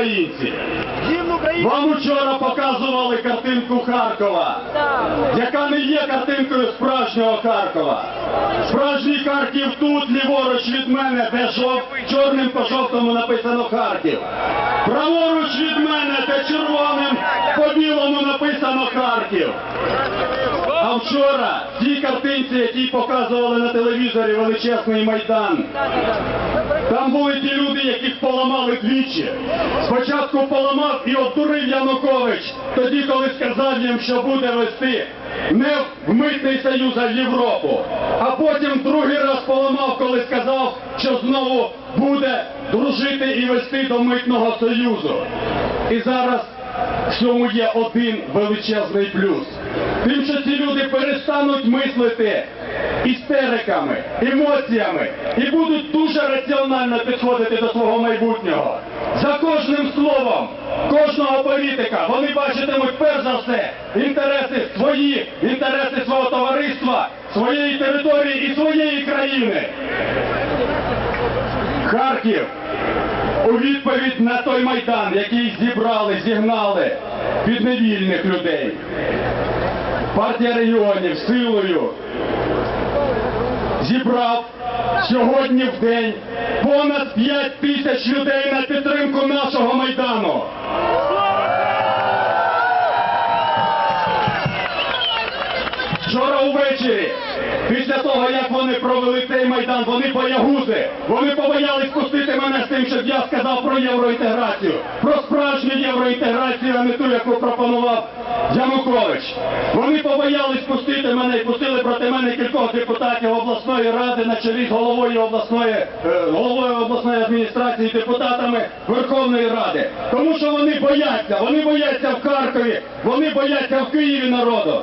українці, вам учора показували картинку Харкова, яка не є картинкою справжнього Харкова. Справжній Харків тут, ліворуч від мене, де жов... чорним по жовтому написано Харків. Праворуч від мене, де червоним по білому написано Харків. А вчора в тій картинці, які показували на телевізорі величезний майдан, там були ті люди, яких поламали двічі. Спочатку поламав і обдурив Янукович, тоді, коли сказав їм, що буде вести не в митний союз, а в Європу. А потім другий раз поламав, коли сказав, що знову буде дружити і вести до митного союзу. І зараз в цьому є один величезний плюс. Тим, що ці люди перестануть мислити істериками, емоціями і будуть дуже раціонально підходити до свого майбутнього. За кожним словом кожного політика вони бачитимуть перш за все інтереси свої, інтереси свого товариства, своєї території і своєї країни. Харків у відповідь на той майдан, який зібрали, зігнали підневільних людей. Партія регіонів силою зібрав сьогодні в день понад 5 тисяч людей на підтримку нашого майдану. Вчора увечері, після того, як вони провели цей майдан, вони боягузи, вони побоялись пустити мене з тим, щоб я сказав про євроінтеграцію, про справжню євроінтеграцію, а не ту, яку пропонував Янукович. Вони побоялись пустити мене і пустили проти мене кількох депутатів обласної ради на чолі з головою обласної, е, головою обласної адміністрації, депутатами Верховної Ради. Тому що вони бояться, вони бояться в Харкові, вони бояться в Києві народу.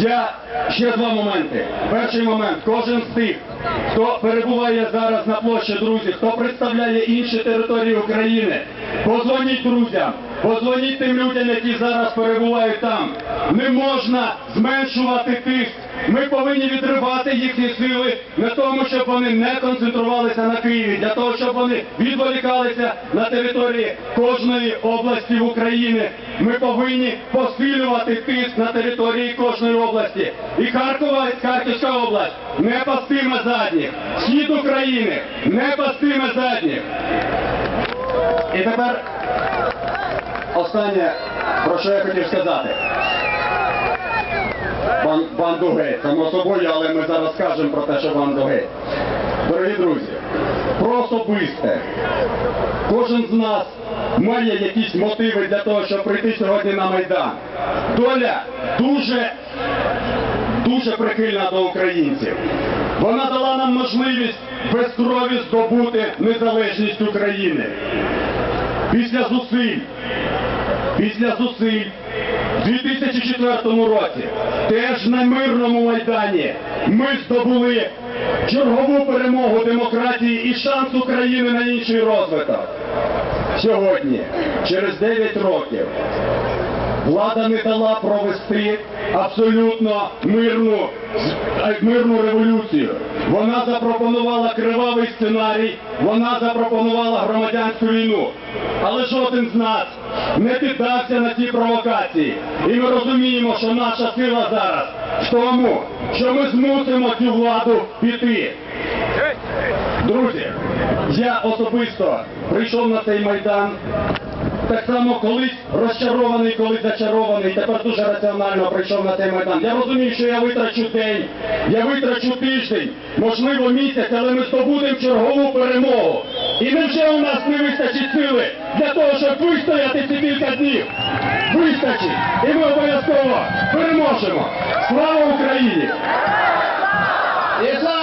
Я ще два моменти. Перший момент, кожен з тих, хто перебуває зараз на площі друзі, хто представляє інші території України, позвоніть друзям, позвоніть тим людям, які зараз перебувають там. Не можна зменшувати тиск. Ми повинні відривати їхні сили на тому, щоб вони не концентрувалися на Києві, для того, щоб вони відволікалися на території кожної області України. Ми повинні посилювати тиск на території кожної області. І Харкова, Харківська область не пастиме задніх. Схід України не пастиме задніх. І тепер останнє, про що я хотів сказати. Бан, банду геть, само собою, але ми зараз скажемо про те, що банду геть. Дорогі друзі, про особисте. Кожен з нас має якісь мотиви для того, щоб прийти сьогодні на Майдан. Доля дуже, дуже прихильна до українців. Вона дала нам можливість без крові здобути незалежність України. Після зусиль, після зусиль в 2004 році теж на мирному майдані ми здобули чергову перемогу демократії і шанс України на інший розвиток. Сьогодні, через 9 років, влада не дала провести абсолютно мирну, мирну революцію. Вона запропонувала кривавий сценарій, вона запропонувала громадянську війну. Але жоден з нас не піддався на ці провокації. І ми розуміємо, що наша сила зараз в тому, що ми змусимо цю владу піти. Друзі, я особисто прийшов на цей майдан. Так само колись розчарований, колись зачарований, тепер дуже раціонально прийшов на цей майдан. Я розумію, що я витрачу день, я витрачу тиждень, можливо місяць, але ми здобудемо чергову перемогу. І невже у нас не вистачить сили для того, щоб вистояти ці кілька днів? Вистачить! І ми обов'язково переможемо! Слава Україні! І слава